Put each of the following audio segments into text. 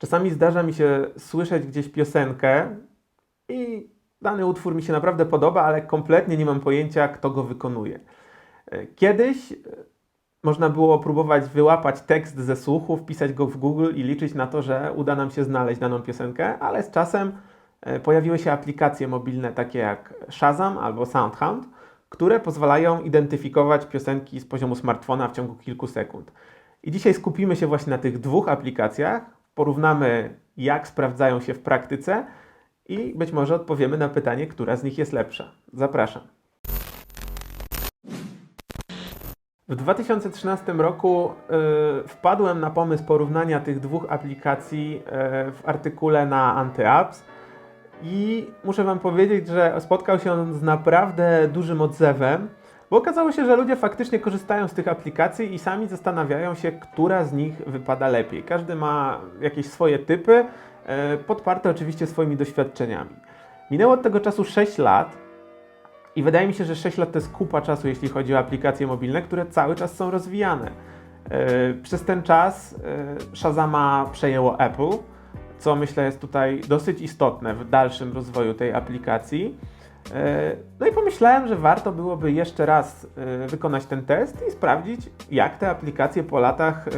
Czasami zdarza mi się słyszeć gdzieś piosenkę i dany utwór mi się naprawdę podoba, ale kompletnie nie mam pojęcia, kto go wykonuje. E, Kiedyś e, można było próbować wyłapać tekst ze słuchu, wpisać go w Google i liczyć na to, że uda nam się znaleźć daną piosenkę, ale z czasem e, pojawiły się aplikacje mobilne takie jak Shazam albo SoundHound, które pozwalają identyfikować piosenki z poziomu smartfona w ciągu kilku sekund. I dzisiaj skupimy się właśnie na tych dwóch aplikacjach, porównamy jak sprawdzają się w praktyce i być może odpowiemy na pytanie, która z nich jest lepsza. Zapraszam. W 2013 roku y, wpadłem na pomysł porównania tych dwóch aplikacji y, w artykule na AntyApps i muszę Wam powiedzieć, że spotkał się on z naprawdę dużym odzewem, bo okazało się, że ludzie faktycznie korzystają z tych aplikacji i sami zastanawiają się, która z nich wypada lepiej. Każdy ma jakieś swoje typy, y, podparte oczywiście swoimi doświadczeniami. Minęło od tego czasu 6 lat, i wydaje mi się, że 6 lat to jest kupa czasu, jeśli chodzi o aplikacje mobilne, które cały czas są rozwijane. Yy, Przez ten czas yy, Shazama przejęło Apple, co myślę jest tutaj dosyć istotne w dalszym rozwoju tej aplikacji. Yy, No i pomyślałem, że warto byłoby jeszcze raz yy, wykonać ten test i sprawdzić, jak te aplikacje po latach yy,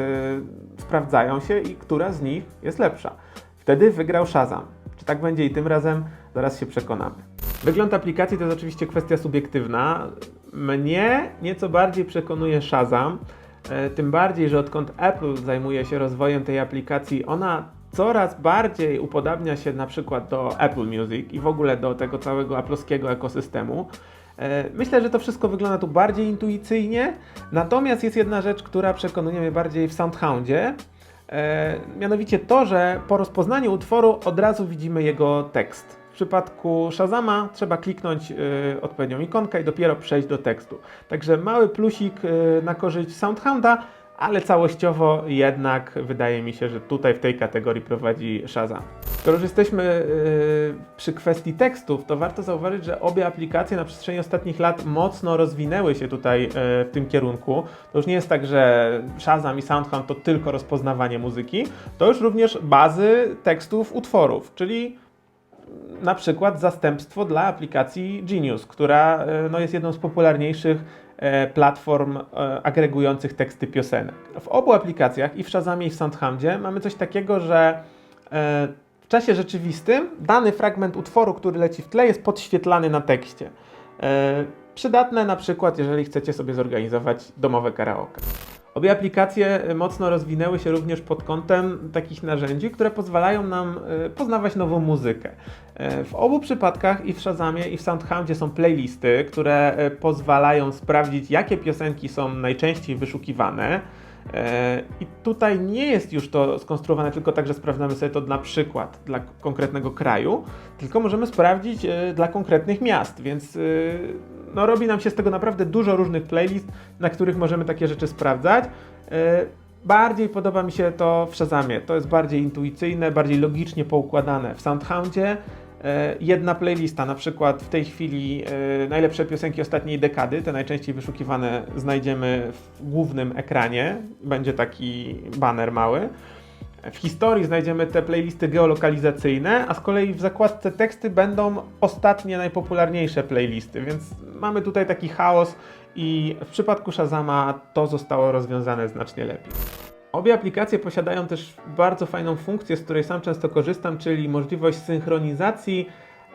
sprawdzają się i która z nich jest lepsza. Wtedy wygrał Shazam. Czy tak będzie i tym razem? Zaraz się przekonamy. Wygląd aplikacji to jest oczywiście kwestia subiektywna. Mnie nieco bardziej przekonuje Shazam, e, tym bardziej, że odkąd Apple zajmuje się rozwojem tej aplikacji, ona coraz bardziej upodabnia się na przykład do Apple Music i w ogóle do tego całego aploskiego ekosystemu. E, Myślę, że to wszystko wygląda tu bardziej intuicyjnie, natomiast jest jedna rzecz, która przekonuje mnie bardziej w SoundHoundzie, E, mianowicie to, że po rozpoznaniu utworu od razu widzimy jego tekst. W przypadku Shazama trzeba kliknąć y, odpowiednią ikonkę i dopiero przejść do tekstu. Także mały plusik na korzyść SoundHounda, ale całościowo jednak wydaje mi się, że tutaj w tej kategorii prowadzi Shazam. Skoro już jesteśmy y, przy kwestii tekstów, to warto zauważyć, że obie aplikacje na przestrzeni ostatnich lat mocno rozwinęły się tutaj y, w tym kierunku. To już nie jest tak, że Shazam i SoundHound to tylko rozpoznawanie muzyki, to już również bazy tekstów utworów, czyli na przykład zastępstwo dla aplikacji Genius, która e, no, jest jedną z popularniejszych platform e, agregujących teksty piosenek. W obu aplikacjach, i w Shazamie, i w SoundHoundzie, mamy coś takiego, że e, w czasie rzeczywistym dany fragment utworu, który leci w tle, jest podświetlany na tekście. E, Przydatne na przykład, jeżeli chcecie sobie zorganizować domowe karaoke. Obie aplikacje y, mocno rozwinęły się również pod kątem takich narzędzi, które pozwalają nam y, poznawać nową muzykę. Y, W obu przypadkach, i w Shazamie, i w SoundHoundzie są playlisty, które pozwalają sprawdzić, jakie piosenki są najczęściej wyszukiwane. E, I tutaj nie jest już to skonstruowane tylko tak, że sprawdzamy sobie to na przykład dla konkretnego kraju, tylko możemy sprawdzić e, dla konkretnych miast, więc e, no, robi nam się z tego naprawdę dużo różnych playlist, na których możemy takie rzeczy sprawdzać. Bardziej podoba mi się to w Shazamie. To jest bardziej intuicyjne, bardziej logicznie poukładane. W SoundHoundzie jedna playlista, na przykład w tej chwili e, najlepsze piosenki ostatniej dekady, te najczęściej wyszukiwane znajdziemy w głównym ekranie. Będzie taki banner mały. W historii znajdziemy te playlisty geolokalizacyjne, a z kolei w zakładce teksty będą ostatnie najpopularniejsze playlisty, więc mamy tutaj taki chaos i w przypadku Shazama to zostało rozwiązane znacznie lepiej. Obie aplikacje posiadają też bardzo fajną funkcję, z której sam często korzystam, czyli możliwość synchronizacji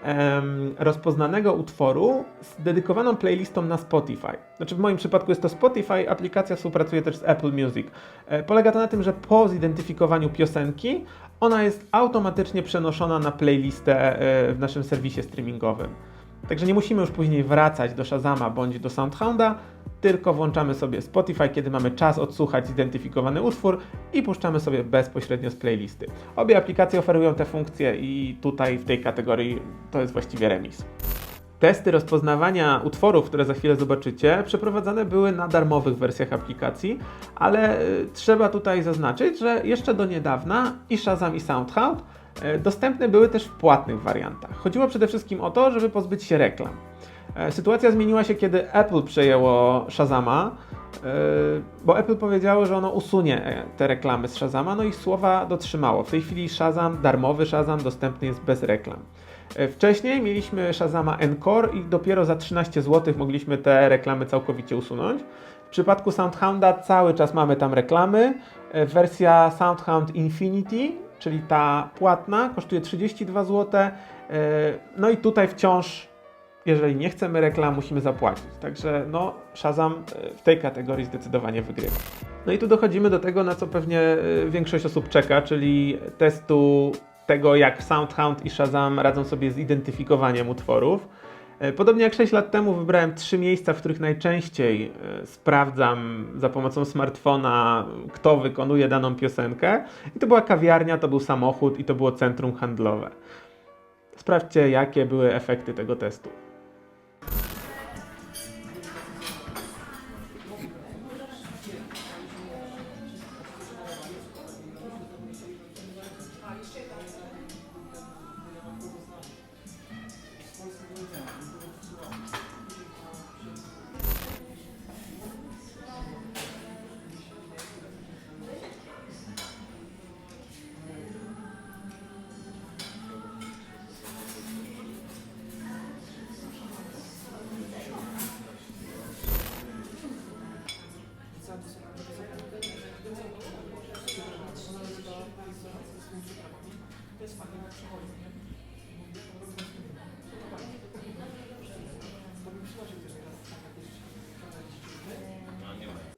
em, rozpoznanego utworu z dedykowaną playlistą na Spotify. Znaczy w moim przypadku jest to Spotify, aplikacja współpracuje też z Apple Music. E, polega to na tym, że po zidentyfikowaniu piosenki ona jest automatycznie przenoszona na playlistę e, w naszym serwisie streamingowym. Także nie musimy już później wracać do Shazama bądź do SoundHounda, tylko włączamy sobie Spotify, kiedy mamy czas odsłuchać zidentyfikowany utwór i puszczamy sobie bezpośrednio z playlisty. Obie aplikacje oferują te funkcje i tutaj w tej kategorii to jest właściwie remis. Testy rozpoznawania utworów, które za chwilę zobaczycie, przeprowadzane były na darmowych wersjach aplikacji, ale y, trzeba tutaj zaznaczyć, że jeszcze do niedawna i Shazam i SoundHound dostępne były też w płatnych wariantach. Chodziło przede wszystkim o to, żeby pozbyć się reklam. E, Sytuacja zmieniła się, kiedy Apple przejęło Shazama bo Apple powiedziało, że ono usunie e, te reklamy z Shazama, no i słowa dotrzymało. W tej chwili Shazam, darmowy Shazam, dostępny jest bez reklam. E, Wcześniej mieliśmy Shazama Encore i dopiero za 13 zł mogliśmy te reklamy całkowicie usunąć. W przypadku Soundhounda cały czas mamy tam reklamy. E, Wersja Soundhound Infinity, czyli ta płatna, kosztuje 32 zł. E, No i tutaj wciąż, jeżeli nie chcemy reklam, musimy zapłacić. Także no, Shazam e, w tej kategorii zdecydowanie wygrywa. No i tu dochodzimy do tego, na co pewnie e, większość osób czeka, czyli testu tego, jak Soundhound i Shazam radzą sobie z identyfikowaniem utworów. E, Podobnie jak 6 lat temu wybrałem trzy miejsca, w których najczęściej e, sprawdzam za pomocą smartfona, kto wykonuje daną piosenkę. I to była kawiarnia, to był samochód i to było centrum handlowe. Sprawdźcie, jakie były efekty tego testu.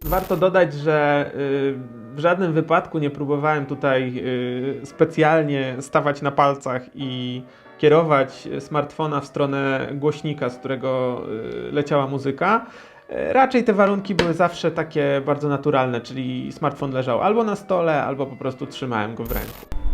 Warto dodać, że y, w żadnym wypadku nie próbowałem tutaj y, specjalnie stawać na palcach i kierować smartfona w stronę głośnika, z którego y, leciała muzyka. Y, Raczej te warunki były zawsze takie bardzo naturalne, czyli smartfon leżał albo na stole, albo po prostu trzymałem go w ręku.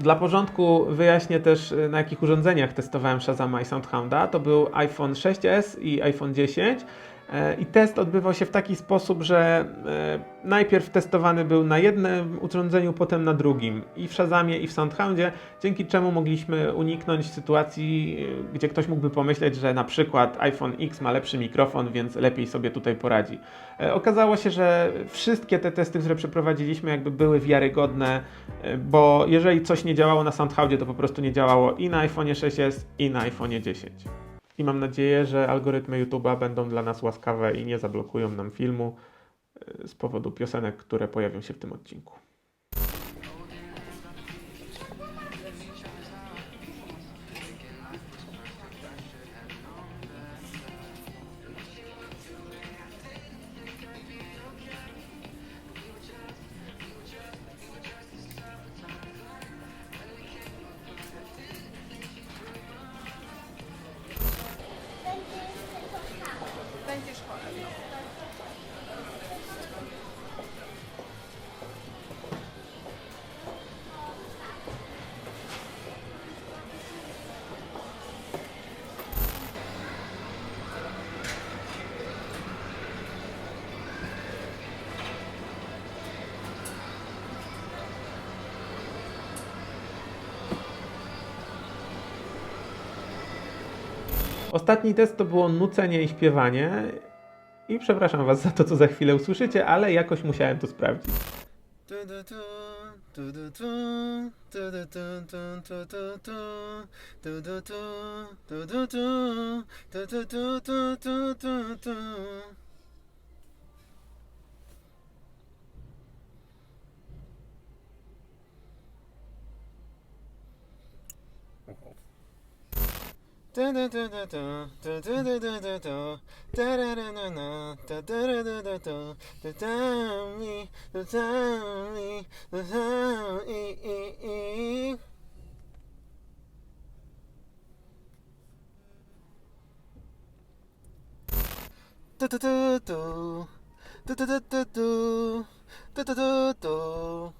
Dla porządku wyjaśnię też, y, na jakich urządzeniach testowałem Shazama i Soundhounda. To był iPhone 6s i iPhone 10. E, I test odbywał się w taki sposób, że e, najpierw testowany był na jednym urządzeniu, potem na drugim. I w Shazamie, i w Soundhoundzie, dzięki czemu mogliśmy uniknąć sytuacji, y, gdzie ktoś mógłby pomyśleć, że na przykład iPhone X ma lepszy mikrofon, więc lepiej sobie tutaj poradzi. E, Okazało się, że wszystkie te testy, które przeprowadziliśmy, jakby były wiarygodne, e, bo jeżeli coś nie działało na Soundhoundzie, to po prostu nie działało i na iPhone 6s, i na iPhone 10. I mam nadzieję, że algorytmy YouTube'a będą dla nas łaskawe i nie zablokują nam filmu e, z powodu piosenek, które pojawią się w tym odcinku. Ostatni test to było nucenie i śpiewanie. I przepraszam Was za to, co za chwilę usłyszycie, ale jakoś musiałem to sprawdzić. ダダダダダダダダダダダダララナナダダラダダダダダミダダミダダイイイダダダダダダダダダダダダ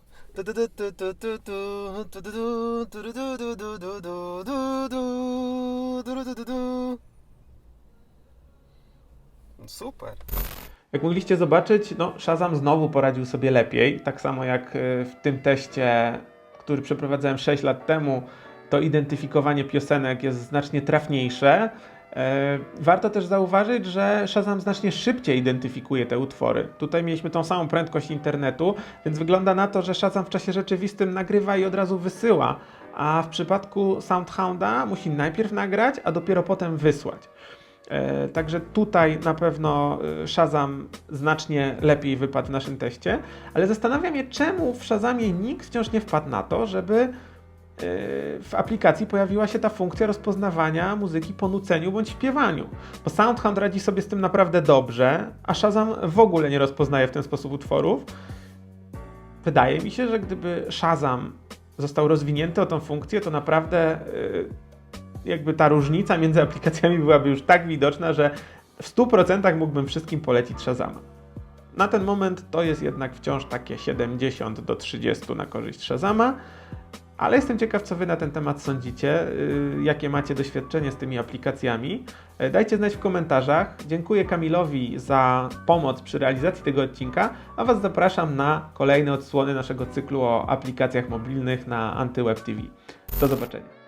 Super. Jak mogliście zobaczyć, no, Shazam znowu poradził sobie lepiej. Tak samo jak y, w tym teście, który przeprowadzałem 6 lat temu, to identyfikowanie piosenek jest znacznie trafniejsze. E, Warto też zauważyć, że Shazam znacznie szybciej identyfikuje te utwory. Tutaj mieliśmy tą samą prędkość internetu, więc wygląda na to, że Shazam w czasie rzeczywistym nagrywa i od razu wysyła, a w przypadku Soundhounda musi najpierw nagrać, a dopiero potem wysłać. E, Także tutaj na pewno e, Shazam znacznie lepiej wypadł w naszym teście, ale zastanawiam się, czemu w Shazamie nikt wciąż nie wpadł na to, żeby w aplikacji pojawiła się ta funkcja rozpoznawania muzyki po nuceniu bądź śpiewaniu. Bo SoundHound radzi sobie z tym naprawdę dobrze, a Shazam w ogóle nie rozpoznaje w ten sposób utworów. Wydaje mi się, że gdyby Shazam został rozwinięty o tą funkcję, to naprawdę e, jakby ta różnica między aplikacjami byłaby już tak widoczna, że w 100% mógłbym wszystkim polecić Shazama. Na ten moment to jest jednak wciąż takie 70 do 30 na korzyść Shazama, ale jestem ciekaw, co Wy na ten temat sądzicie, yy, jakie macie doświadczenie z tymi aplikacjami. Yy, Dajcie znać w komentarzach. Dziękuję Kamilowi za pomoc przy realizacji tego odcinka, a Was zapraszam na kolejne odsłony naszego cyklu o aplikacjach mobilnych na AntyWeb TV. Do zobaczenia.